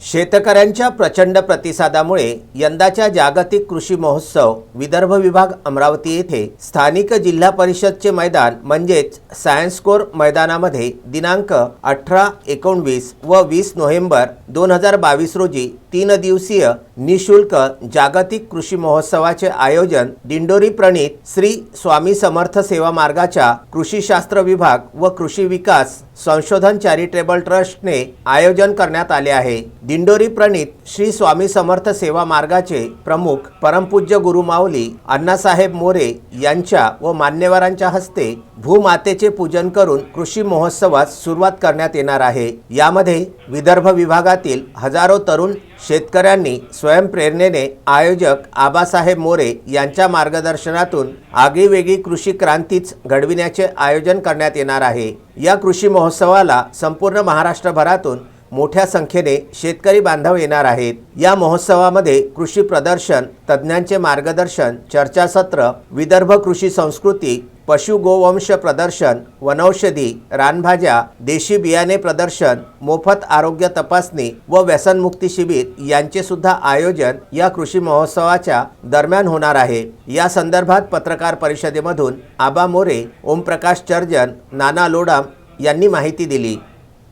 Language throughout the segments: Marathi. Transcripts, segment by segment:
शेतकऱ्यांच्या प्रचंड प्रतिसादामुळे यंदाच्या जागतिक कृषी महोत्सव विदर्भ विभाग अमरावती येथे स्थानिक जिल्हा परिषदचे मैदान म्हणजेच सायन्स कोर मैदानामध्ये दिनांक अठरा एकोणवीस व वीस नोव्हेंबर दोन हजार बावीस रोजी तीन दिवसीय निशुल्क जागतिक कृषी महोत्सवाचे आयोजन दिंडोरी प्रणित श्री स्वामी समर्थ सेवा मार्गाच्या कृषीशास्त्र विभाग व कृषी विकास संशोधन चॅरिटेबल ट्रस्टने आयोजन करण्यात आले आहे. दिंडोरी प्रणित श्री स्वामी समर्थ सेवा मार्गाचे प्रमुख परमपूज्य गुरुमाऊली अण्णासाहेब मोरे यांच्या व मान्यवरांच्या हस्ते भूमातेचे पूजन करून कृषी महोत्सवास सुरुवात करण्यात येणार आहे. यामध्ये विदर्भ विभागातील हजारो तरुण शेतकऱ्यांनी स्वयंप्रेरणेने आयोजक आबासाहेब मोरे यांच्या मार्गदर्शनातून आगळीवेगळी कृषी क्रांतीच घडविण्याचे आयोजन करण्यात येणार आहे. या कृषी महोत्सवाला संपूर्ण महाराष्ट्रभरातून मोठ्या संख्येने शेतकरी बांधव येणार आहेत. या महोत्सवामध्ये कृषी प्रदर्शन तज्ज्ञांचे मार्गदर्शन चर्चासत्र विदर्भ कृषी संस्कृती पशु गोवंश प्रदर्शन वनौषधी रानभाज्या देशी बियाणे प्रदर्शन मोफत आरोग्य तपासणी व व्यसनमुक्ती शिबिर यांचे सुद्धा आयोजन या कृषी महोत्सवाच्या दरम्यान होणार आहे. या संदर्भात पत्रकार परिषदेमधून आबा मोरे ओमप्रकाश चर्जन नाना लोडाम यांनी माहिती दिली.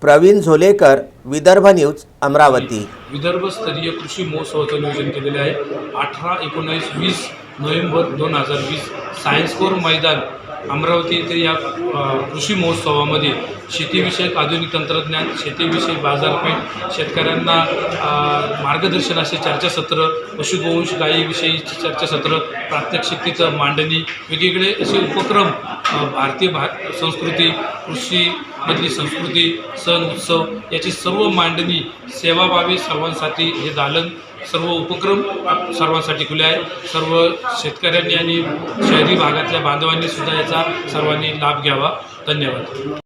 प्रवीण झोलेकर विदर्भ न्यूज अमरावती. विदर्भस्तरीय कृषी महोत्सवाचं नियोजन केलेलं आहे. अठरा एकोणावीस वीस नोव्हेंबर दोन हजार वीस. सायन्स कोर मैदान अमरावती येथे या कृषी महोत्सवामध्ये शेतीविषयक आधुनिक तंत्रज्ञान शेतीविषयक बाजारपेठ शेतकऱ्यांना मार्गदर्शन असे चर्चासत्र पशुगोवंश गायीविषयी चर्चासत्र प्रात्यक्षिक मांडणी वेगवेगळे असे उपक्रम भारतीय भा संस्कृती कृषीमधली संस्कृती सण उत्सव याची सर्व मांडणी सेवाभावी सर्वांसाठी हे दालन सर्व उपक्रम सर्वांसाठी खुले आहे सर्व शेतकऱ्यांनी आणि शहरी भागातल्या बांधवांनी सुद्धा याचा सर्वांनी लाभ घ्यावा. धन्यवाद.